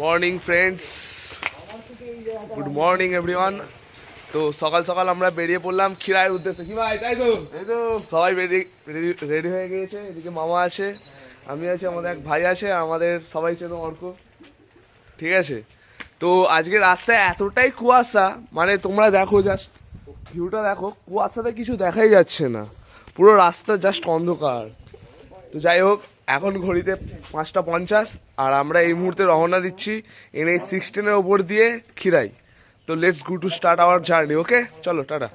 Morning friends good morning everyone তো সকাল সকাল আমরা বেরিয়ে পড়লাম খিরায়ের উদ্দেশ্যে। কি ভাই তাই তো? এই তো। সবাই রেডি রেডি হয়ে গিয়েছে। এদিকে মামা আছে আমি আছি আমাদের এক ভাই আছে আমাদের সবাই চেনো অর্ক। ঠিক আছে? তো আজকে রাস্তায় এতটাই কুয়াশা মানে তোমরা দেখো জাস্ট ভিউটা দেখো কুয়াশাতে কিছু দেখাই যাচ্ছে না। পুরো রাস্তা জাস্ট অন্ধকার। তো যাই হোক এখন ঘড়িতে পাঁচটা পঞ্চাশ, আর আমরা এই মুহূর্তে রওনা দিচ্ছি এনএইচ সিক্সটিনের ওপর দিয়ে খিরাই। তো let's go to start our journey okay চলো, টাটা।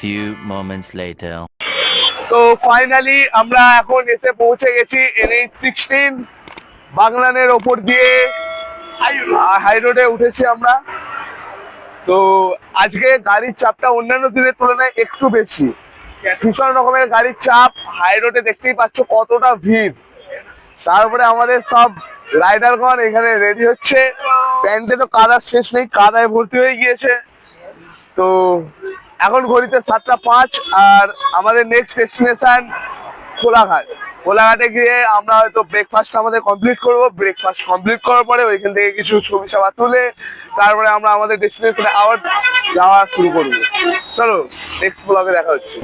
Few moments later. তো ফাইনালি আমরা এখন এসে পৌঁছে গেছি এনএইচ সিক্সটিন বাংলানের ওপর দিয়ে। হাই রোডে উঠেছি আমরা। তো আজকে গাড়ির চাপটা অন্যান্য দিনের তুলনায় একটু বেশি। ভীষণ রকমের গাড়ির চাপ। হাই রোডে দেখতেই পাচ্ছ কতটা ভিড়। তারপরে আমাদের সব রাইডারগণ এখানে রেডি হচ্ছে। প্যান্টে তো কাদার শেষ নেই, কাদায় ভর্তি হয়ে গিয়েছে। তো এখন ঘড়িতে সাতটা পাঁচ আর আমাদের নেক্সট ডেস্টিনেশন কোলাঘাট। কোলাঘাটে গিয়ে আমরা হয়তো ব্রেকফাস্ট আমাদের কমপ্লিট করব। ব্রেকফাস্ট কমপ্লিট করার পরে ওইখান থেকে কিছু ছবি সবা তুলে তারপরে আমরা আমাদের ডেস্টিনেশনে আবার যাওয়া শুরু করব। চলো নেক্সট ব্লগে দেখা হচ্ছে।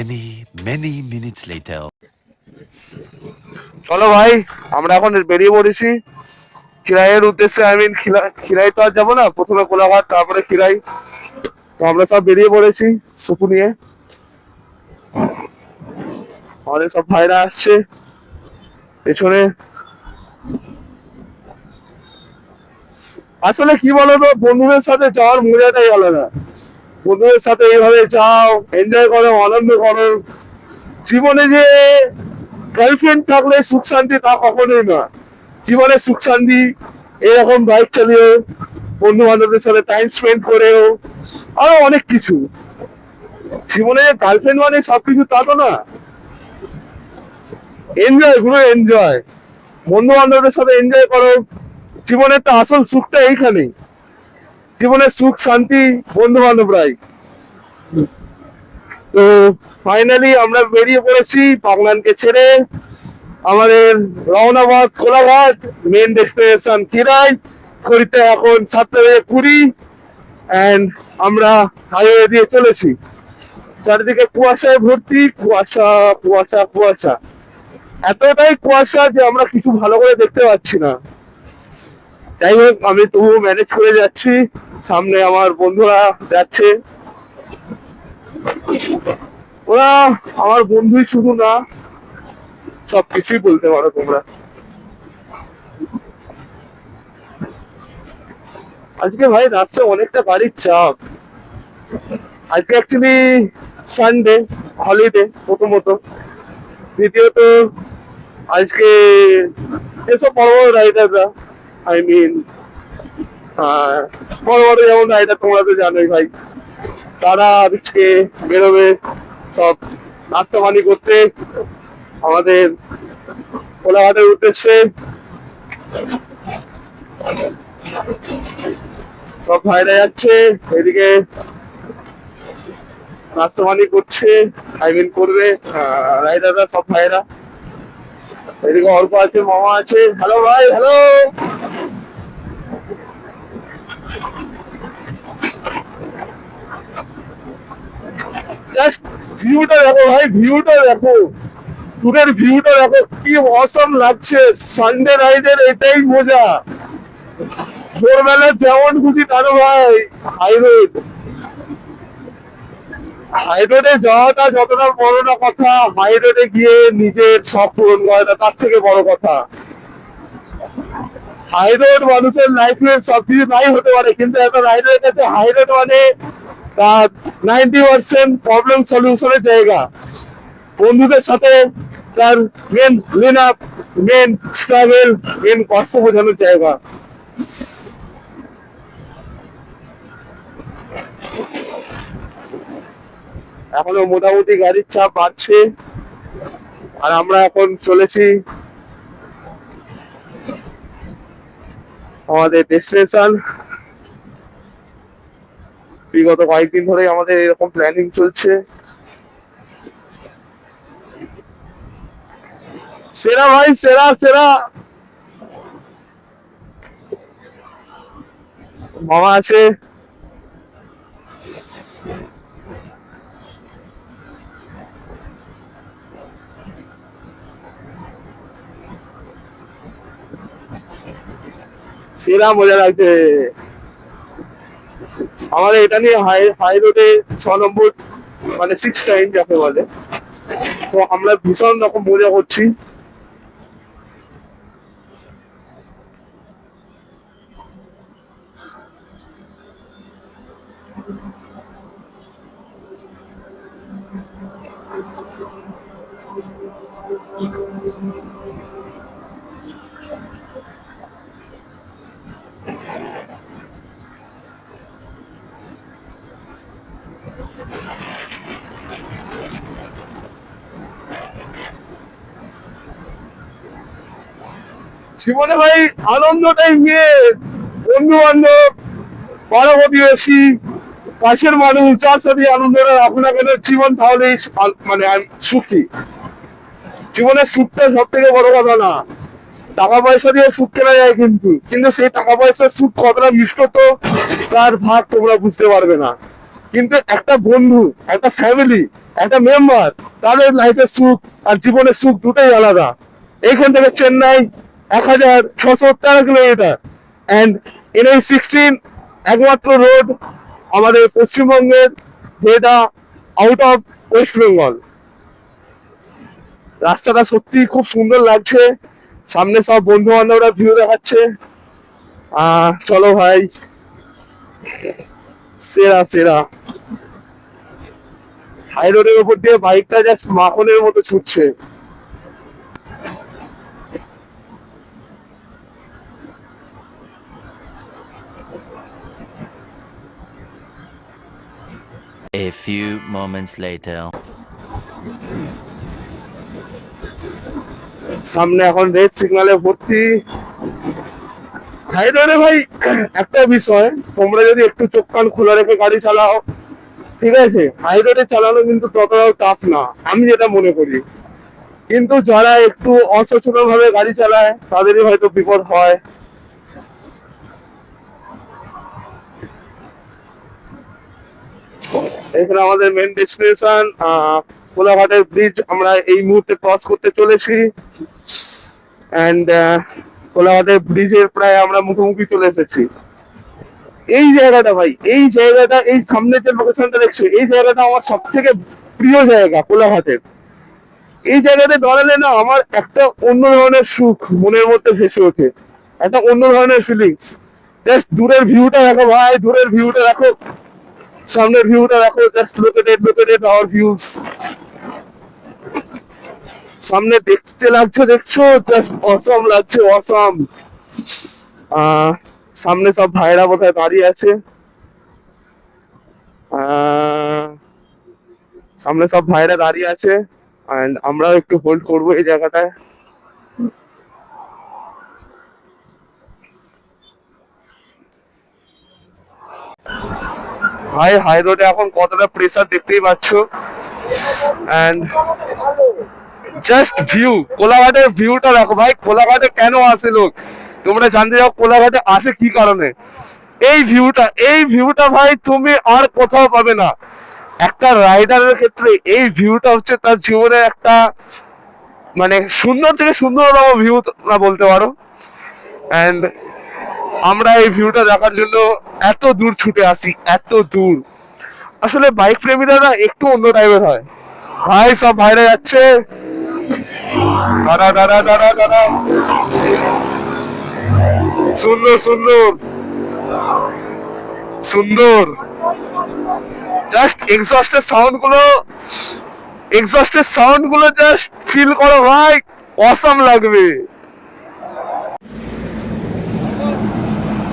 Many, many minutes later. চলো ভাই আমরা এখন বেরিয়ে পড়েছি। খিরাইয়ের উদ্দেশ্যে আই মিন খিরাই তো আর যাব না। প্রথমে কোলাঘাট তারপরে খিরাই। তো আমরা সব বেরিয়ে পড়েছি সুপু নিয়ে। আমাদের সব ভাইরা আসছে। পেছনে। আসলে কি বলতো বন্ধুদের সাথে যাওয়ার মজাটাই আলাদা। বন্ধুদের সাথে এইভাবে যাও এনজয় করো, আনন্দ করো। জীবনে যে গার্লফ্রেন্ড থাকলে সুখ শান্তি তা কখনোই না জীবনে সুখ শান্তি, এরকম বাইক চালিয়ে বন্ধু বান্ধবদের সাথে টাইম স্পেন্ড করেও, আরও অনেক কিছু। জীবনে গার্লফ্রেন্ড মানে সবকিছু তা তো না। এনজয় পুরো এনজয় বন্ধু বান্ধবদের সাথে এনজয় করো। জীবনের তো আসল সুখটা এইখানেই। জীবনের সুখ, শান্তি বন্ধু বান্ধবরাই তো ফাইনালি আমরা বেরিয়ে পড়েছি বাগনানকে ছেড়ে আমাদের রওনাবাদ, কোলাঘাট মেন ডেস্টিনেশন কিরাই করিতে এখন সাতটা বেজে কুড়ি অ্যান্ড আমরা হাইওয়ে দিয়ে চলেছি। চারিদিকে কুয়াশায় ভর্তি, কুয়াশা কুয়াশা কুয়াশা। এতটাই কুয়াশা যে আমরা কিছু ভালো করে দেখতে পাচ্ছি না। যাই হোক, আমি তবুও ম্যানেজ করে যাচ্ছি। সামনে আমার বন্ধুরা যাচ্ছে। ওরা আমার বন্ধুই শুধু না সব কিছুই বলতে পারো তোমরা। আজকে ভাই রাস্তায় অনেকটা বাড়ির চাপ। আজকে অ্যাকচুয়ালি সানডে হলিডে প্রথমত। দ্বিতীয়ত, আজকে যেসব বড় বড় রাইডাররা আই মিন বড় বড় যেমন রাইডার তোমরা তো জানোই ভাই। তারা আজকে বেরোবে, সব নাস্তা পানি করতে। আমাদের কোলাঘাটের উদ্দেশ্যে সব ভাইরা যাচ্ছে, এদিকে নাস্তা পানি করছে আই মিন করবে রাইডাররা সব ভাইরা। এদিকে অল্প আছে, মামা আছে। হ্যালো ভাই হ্যালো দেখো দেখো। কি অসম লাগছে। সানডে রাইডের এটাই মজা। ভোরবেলা যেমন খুশি তারও ভাই হাই রোড হাই রোডে যাওয়াটা যতটা বড় না কথা হাই রোডে গিয়ে নিজের সব পূরণ করাটা তার থেকে বড় কথা। হাই রোড মানুষের লাইফে সব কিছু নাই হতে পারে, কিন্তু একটা রাইডারের কাছে হাই রোড মানে তার নাইনটি পার্সেন্ট প্রবলেম সলিউশনের জায়গা। বন্ধুদের সাথে তার main line up main struggle main কষ্ট বোঝানোর জায়গা। এখনও মোটামুটি গাড়ির চাপ বাড়ছে আর আমরা এখন চলেছি আমাদের ডেস্টিনেশন বিগত কয়েকদিন ধরে আমাদের এরকম প্ল্যানিং চলছে। সেরা ভাই, সেরা সেরা। মামা আছে। সেরা মজা লাগছে। আমাদের এটা নিয়ে হাই হাই রোডে ছ নম্বর মানে সিক্স টাইম যাকে বলে। তো আমরা ভীষণ রকম মজা করছি। জীবনে ভাই আনন্দটাই নিয়ে বন্ধু বান্ধব বড় প্রতিবেশী পাশের মানুষ, যার সাথে না কেন জীবন তাহলেই মানে সুখী। জীবনের সুখটা সব থেকে বড় কথা না। টাকা পয়সা দিয়ে সুখ কেনা যায় কিন্তু কিন্তু সেই টাকা পয়সার সুখ কতটা মিষ্ট তো তার ভাগ তোমরা বুঝতে পারবে না। কিন্তু একটা বন্ধু, একটা ফ্যামিলি একটা মেম্বার তাদের লাইফের সুখ আর জীবনের সুখ দুটোই আলাদা। এইখান থেকে চেন্নাই এক হাজার ছশো তেরো কিলোমিটার। অ্যান্ড এনআই সিক্সটিন একমাত্র রোড আমাদের পশ্চিমবঙ্গের যেটা আউট অফ ওয়েস্ট বেঙ্গল রাস্তাটা সত্যি খুব সুন্দর লাগছে। সামনে সব বন্ধু বান্ধবরা ভিউ দেখাচ্ছে চলো ভাই। সেরা সেরা। হাই রোডের উপর দিয়ে বাইকটা জাস্ট মাখনের মতো ছুটছে। A few moments later. সামনে এখন রেড সিগনালে ভর্তি। হাই রোডে ভাই, একটা বিষয়, তোমরা যদি একটু চোখ কান খোলা রেখে গাড়ি চালাও, ঠিক আছে? হাই রোডে চালানো কিন্তু ততটাও টাফ না, আমি যেটা মনে করি। কিন্তু যারা একটু অসচেতন ভাবে গাড়ি চালায়, তাদেরই হয়তো বিপদ হয়। এখানে আমাদের মেন ডেস্টিনেশন কোলাঘাটের ব্রিজ আমরা এই মুহূর্তে ক্রস করতে চলেছি। অ্যান্ড কোলাঘাটের ব্রিজের প্রায় আমরা মুখোমুখি চলে এসেছি। এই জায়গাটা ভাই, এই জায়গাটা, এই সামনে যে লোকেশনটা দেখছ, এই জায়গাটা আমার সব থেকে প্রিয় জায়গা, কোলাঘাটের। এই জায়গাতে দাঁড়ালে না আমার একটা অন্য ধরনের সুখ মনের মধ্যে ভেসে ওঠে। একটা অন্য ধরনের ফিলিংস জাস্ট দূরের ভিউটা দেখো ভাই, দূরের ভিউটা দেখো। সামনের ভিউটা দেখো just located located our views সামনে দেখতে লাগছে, দেখছ? জাস্ট অসম লাগছে অসম সামনে সব ভাইরা বোধহয় দাঁড়িয়ে আছে। সামনে সব ভাইরা দাঁড়িয়ে আছে। এন্ড আমরাও একটু হোল্ড করব এই জায়গাটায়। ভাই হাই রোডে এখন কতটা প্রেসার দেখতেই পাচ্ছ। এন্ড জাস্ট ভিউ কোলাঘাটের ভিউটা দেখো ভাই, কোলাঘাটে কেন আসে লোক? তোমরা জানতে যাও কোলাঘাটে আসে কি কারণে? এই ভিউটা এই ভিউটা ভাই তুমি আর কোথাও পাবে না। একটা রাইডারের ক্ষেত্রে এই ভিউটা হচ্ছে তার জীবনের একটা মানে সুন্দর থেকে সুন্দরতম ভিউ না বলতে পারো। অ্যান্ড আমরা এই ভিউটা দেখার জন্য এত দূর ছুটে আসি, এত দূর। আসলে বাইক প্রেমীরা না একটু অন্য টাইপের হয়। ভাই, সব ভাইরা যাচ্ছে। দাঁড়া দাঁড়া দাঁড়া দাঁড়া। সুন্দর সুন্দর। সুন্দর। জাস্ট এক্সস্টের সাউন্ডগুলো এক্সস্টের সাউন্ডগুলো জাস্ট ফিল করো ভাই। অসাম লাগবে।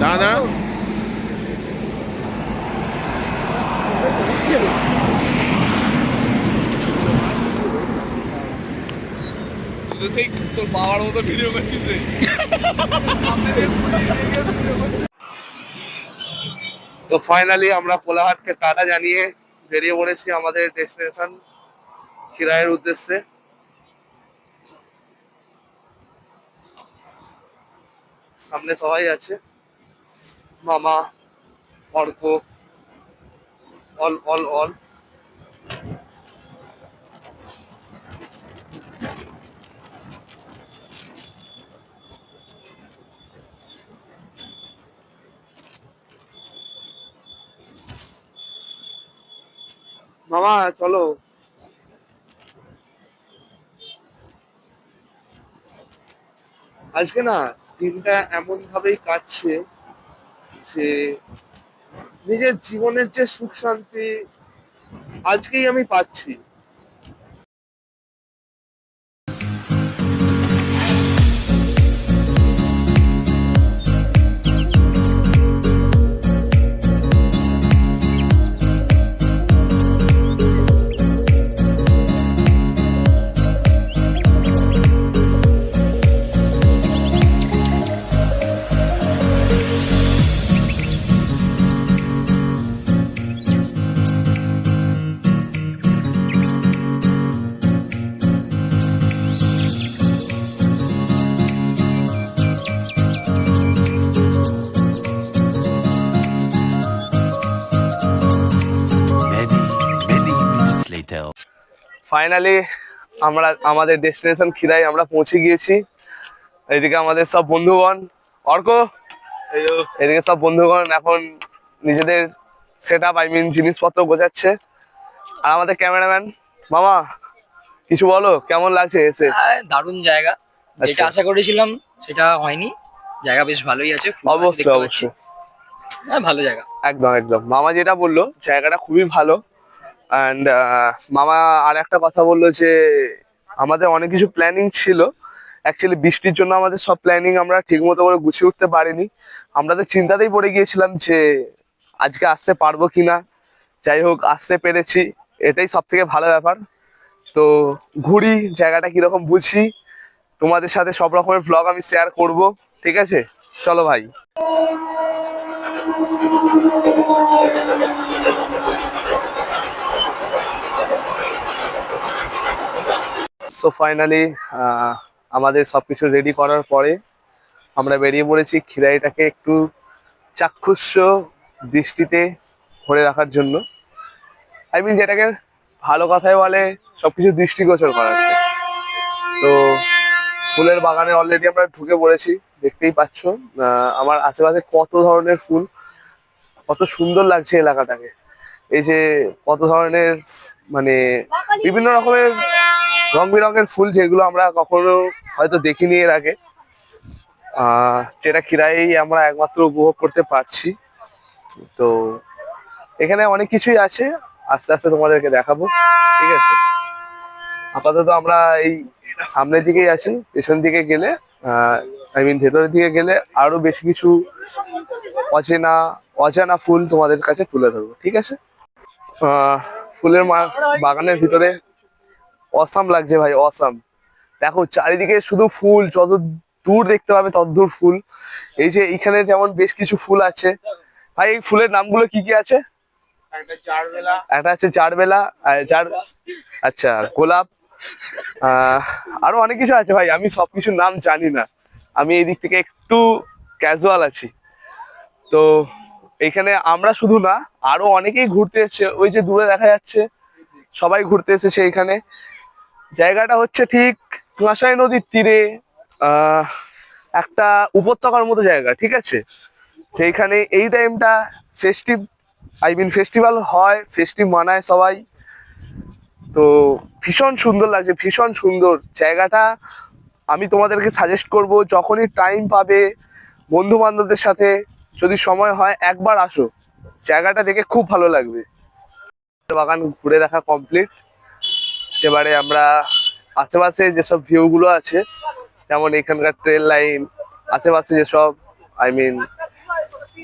দাঁড়া দাঁড়া সেই তোর বাবার মতো ভিডিও করছিস রে। তো ফাইনালি আমরা কোলাহাটকে টাটা জানিয়ে বেরিয়ে পড়েছি আমাদের ডেস্টিনেশন খিরাইয়ের উদ্দেশ্যে। সামনে সবাই আছে। মামা অর্ক অল অল অল। মামা চলো। আজকে না দিনটা এমন ভাবেই কাটছে যে নিজের জীবনের যে সুখ শান্তি আজকেই আমি পাচ্ছি। ফাইনালি আমরা আমাদের ডেস্টিনেশন খিরাই আমরা পৌঁছে গিয়েছি। এদিকে আমাদের সব বন্ধুগণ। অর্ক এদিকে সব বন্ধুগণ এখন নিজেদের সেট আপ আই মিন জিনিসপত্র গোছাচ্ছে। আর আমাদের ক্যামেরাম্যান মামা কিছু বলো কেমন লাগছে এসে? হ্যাঁ, দারুণ জায়গা। যেটা আচ্ছা। আশা করেছিলাম সেটা হয়নি। জায়গা বেশ ভালোই আছে অবশ্যই অবশ্যই। হ্যাঁ ভালো জায়গা। একদম একদম। মামা যেটা বলল জায়গাটা খুবই ভালো। অ্যান্ড মামা আর একটা কথা বলল যে আমাদের অনেক কিছু প্ল্যানিং ছিল। অ্যাকচুয়ালি বৃষ্টির জন্য আমাদের সব প্ল্যানিং আমরা ঠিক মতো করে গুছিয়ে উঠতে পারিনি। আমরা তো চিন্তাতেই পড়ে গিয়েছিলাম যে আজকে আসতে পারব কিনা। যাই হোক, আসতে পেরেছি। এটাই সব থেকে ভালো ব্যাপার। তো ঘুরি, জায়গাটা কীরকম বুঝি। তোমাদের সাথে সব রকমের ব্লগ আমি শেয়ার করব। ঠিক আছে? চলো ভাই। সো ফাইনালি আমাদের সব কিছু রেডি করার পরে আমরা বেরিয়ে পড়েছি খিরাইটাকে একটু চাক্ষুষ দৃষ্টিতে ধরে রাখার জন্য। আই মিন যেটাকে ভালো কথায় বলে, সবকিছু দৃষ্টিগোচর করার তো ফুলের বাগানে অলরেডি আমরা ঢুকে পড়েছি, দেখতেই পাচ্ছ। আমার আশেপাশে কত ধরনের ফুল, কত সুন্দর লাগছে এলাকাটাকে। এই যে কত ধরনের মানে বিভিন্ন রকমের রং বেরঙের ফুল যেগুলো আমরা কখনো হয়তো দেখিনি এর আগে আহ, যেটা কিরাই আমরা একমাত্র উপভোগ করতে পারছি। তো এখানে অনেক কিছুই আছে আস্তে আস্তে তোমাদেরকে দেখাবো ঠিক আছে? আপাতত আমরা এই সামনের দিকেই আছি পেছন দিকে গেলে আই মিন ভেতরের দিকে গেলে আরও বেশি কিছু অচেনা অজানা ফুল তোমাদের কাছে তুলে ধরবো ঠিক আছে? ফুলের বাগানের ভিতরে অসাম লাগছে ভাই অসাম দেখো চারিদিকে শুধু ফুল যত দূর দেখতে পাবে তত দূর ফুল। এই যে এখানে যেমন বেশ কিছু ফুল আছে। ভাই এই ফুলের নামগুলো কি কি আছে? একটা আছে চারবেলা আর চার আচ্ছা গোলাপ আরও অনেক কিছু আছে ভাই আমি সবকিছুর নাম জানি না। আমি এই দিক থেকে একটু ক্যাজুয়াল আছি। তো এখানে আমরা শুধু না আরও অনেকেই ঘুরতে এসছে। ওই যে দূরে দেখা যাচ্ছে সবাই ঘুরতে এসেছে এখানে। জায়গাটা হচ্ছে ঠিক কুয়াশাই নদীর তীরে একটা উপত্যকার মতো জায়গা, ঠিক আছে? সেইখানে এই টাইমটা ফেস্টিভ আই মিন ফেস্টিভ্যাল হয় ফেস্টিভ মানায় সবাই। তো ভীষণ সুন্দর লাগছে, ভীষণ সুন্দর জায়গাটা। আমি তোমাদেরকে সাজেস্ট করব, যখনই টাইম পাবে বন্ধু বান্ধবদের সাথে যদি সময় হয়, একবার আসো। জায়গাটা দেখে খুব ভালো লাগবে। বাগান ঘুরে দেখা কমপ্লিট এবারে আমরা আশেপাশে যেসব ভিউ গুলো আছে, যেমন এখানকার ট্রেন লাইন আশেপাশে যেসব আই মিন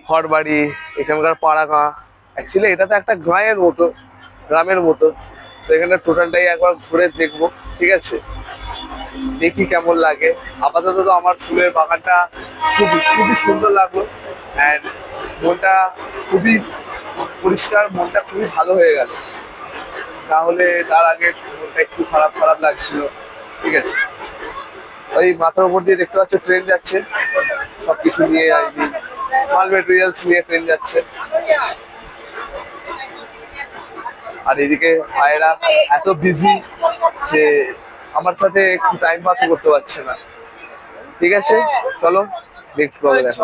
ঘরবাড়ি এখানকার পাড়াগাঁ অ্যাকচুয়ালি এটা তো একটা গ্রামের মতো গ্রামের মতো। তো এখানে টোটালটাই একবার ঘুরে দেখব, ঠিক আছে? দেখি কেমন লাগে। আপাতত তো আমার ফুলের বাগানটা খুবই খুবই সুন্দর লাগল। অ্যান্ড মনটা খুবই পরিষ্কার, মনটা খুবই ভালো হয়ে গেল। তাহলে তার আগে মনটা একটু খারাপ খারাপ লাগছিল। ঠিক আছে। ওই মাথার উপর দিয়ে দেখতে পাচ্ছ ট্রেন যাচ্ছে। সবকিছু নিয়ে মিন মাল মেটেরিয়ালস নিয়ে ট্রেন যাচ্ছে। আর এদিকে ভাইয়েরা এত বিজি যে আমার সাথে একটু টাইম পাস করতে পারছে না। ঠিক আছে? চলো নেক্সট হচ্ছে।